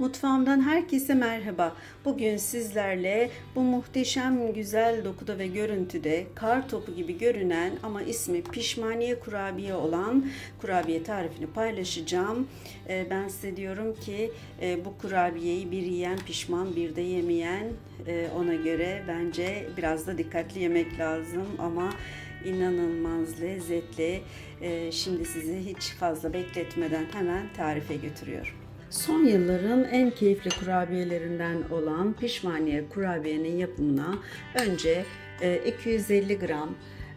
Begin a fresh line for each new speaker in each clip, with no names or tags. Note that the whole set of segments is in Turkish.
Mutfağımdan herkese merhaba. Bugün sizlerle bu muhteşem güzel dokuda ve görüntüde kar topu gibi görünen ama ismi pişmaniye kurabiye olan kurabiye tarifini paylaşacağım. Ee, Ben size diyorum ki e, bu kurabiyeyi bir yiyen pişman bir de yemeyen e, ona göre bence biraz da dikkatli yemek lazım ama inanılmaz lezzetli. Ee, Şimdi sizi hiç fazla bekletmeden hemen tarife götürüyorum. Son yılların en keyifli kurabiyelerinden olan pişmaniye kurabiyenin yapımına önce e, 250 gram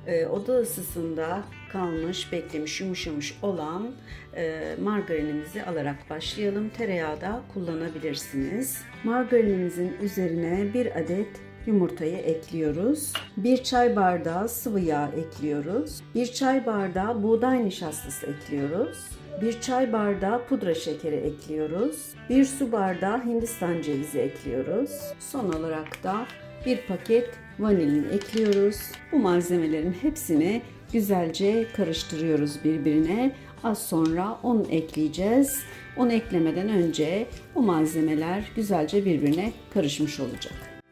e, oda ısısında kalmış, beklemiş, yumuşamış olan e, margarinimizi alarak başlayalım. Tereyağı da kullanabilirsiniz. Margarinimizin üzerine bir adet yumurtayı ekliyoruz. Bir çay bardağı sıvı yağ ekliyoruz. Bir çay bardağı buğday nişastası ekliyoruz. Bir çay bardağı pudra şekeri ekliyoruz. Bir su bardağı hindistan cevizi ekliyoruz. Son olarak da bir paket vanilin ekliyoruz. Bu malzemelerin hepsini güzelce karıştırıyoruz birbirine. Az sonra un ekleyeceğiz. Un eklemeden önce bu malzemeler güzelce birbirine karışmış olacak.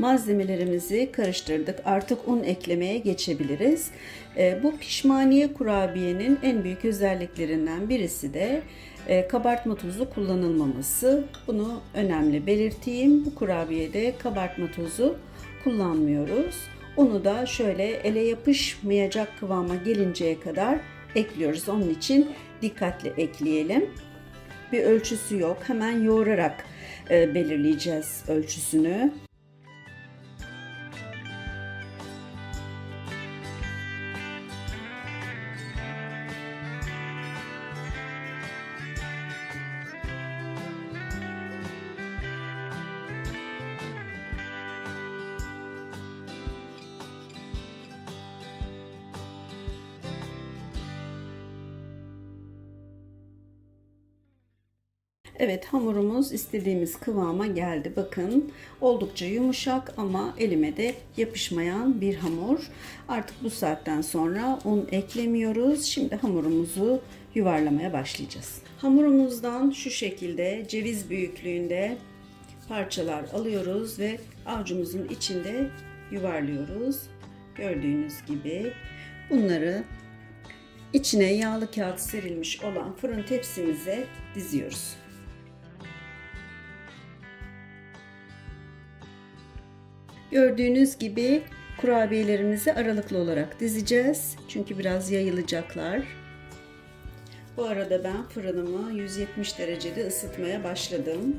Malzemelerimizi karıştırdık. Artık un eklemeye geçebiliriz. E, bu pişmaniye kurabiyenin en büyük özelliklerinden birisi de e, kabartma tozu kullanılmaması. Bunu önemli belirteyim. Bu kurabiyede kabartma tozu kullanmıyoruz. Unu da şöyle ele yapışmayacak kıvama gelinceye kadar ekliyoruz. Onun için dikkatli ekleyelim. Bir ölçüsü yok. Hemen yoğurarak e, belirleyeceğiz ölçüsünü. Evet hamurumuz istediğimiz kıvama geldi. Bakın oldukça yumuşak ama elime de yapışmayan bir hamur. Artık bu saatten sonra un eklemiyoruz. Şimdi hamurumuzu yuvarlamaya başlayacağız. Hamurumuzdan şu şekilde ceviz büyüklüğünde parçalar alıyoruz ve avucumuzun içinde yuvarlıyoruz. Gördüğünüz gibi bunları içine yağlı kağıt serilmiş olan fırın tepsimize diziyoruz. Gördüğünüz gibi kurabiyelerimizi aralıklı olarak dizeceğiz. Çünkü biraz yayılacaklar. Bu arada ben fırınımı 170 derecede ısıtmaya başladım.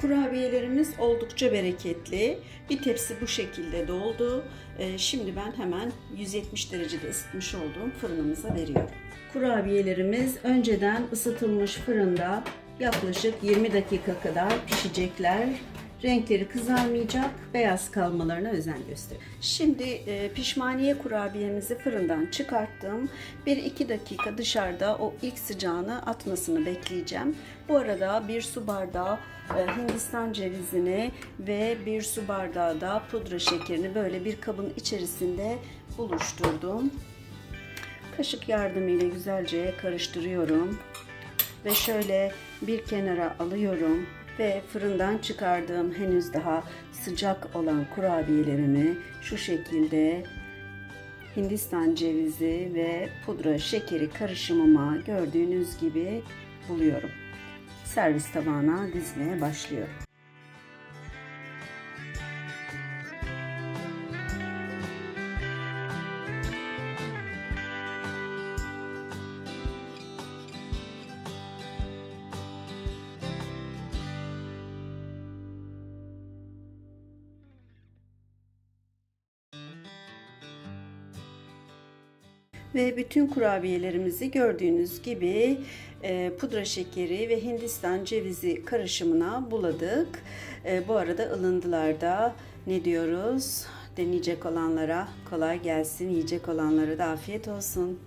Kurabiyelerimiz oldukça bereketli. Bir tepsi bu şekilde doldu. Ee, Şimdi ben hemen 170 derecede ısıtmış olduğum fırınımıza veriyorum. Kurabiyelerimiz önceden ısıtılmış fırında yaklaşık 20 dakika kadar pişecekler. Renkleri kızarmayacak, beyaz kalmalarına özen göster. Şimdi e, pişmaniye kurabiyemizi fırından çıkarttım. 1-2 dakika dışarıda o ilk sıcağını atmasını bekleyeceğim. Bu arada bir su bardağı e, Hindistan cevizini ve bir su bardağı da pudra şekerini böyle bir kabın içerisinde buluşturdum. Kaşık yardımıyla güzelce karıştırıyorum ve şöyle bir kenara alıyorum ve fırından çıkardığım henüz daha sıcak olan kurabiyelerimi şu şekilde Hindistan cevizi ve pudra şekeri karışımıma gördüğünüz gibi buluyorum. Servis tabağına dizmeye başlıyorum. Ve bütün kurabiyelerimizi gördüğünüz gibi e, pudra şekeri ve Hindistan cevizi karışımına buladık. E, bu arada ılındılarda ne diyoruz? Deneyecek olanlara kolay gelsin, yiyecek olanlara da afiyet olsun.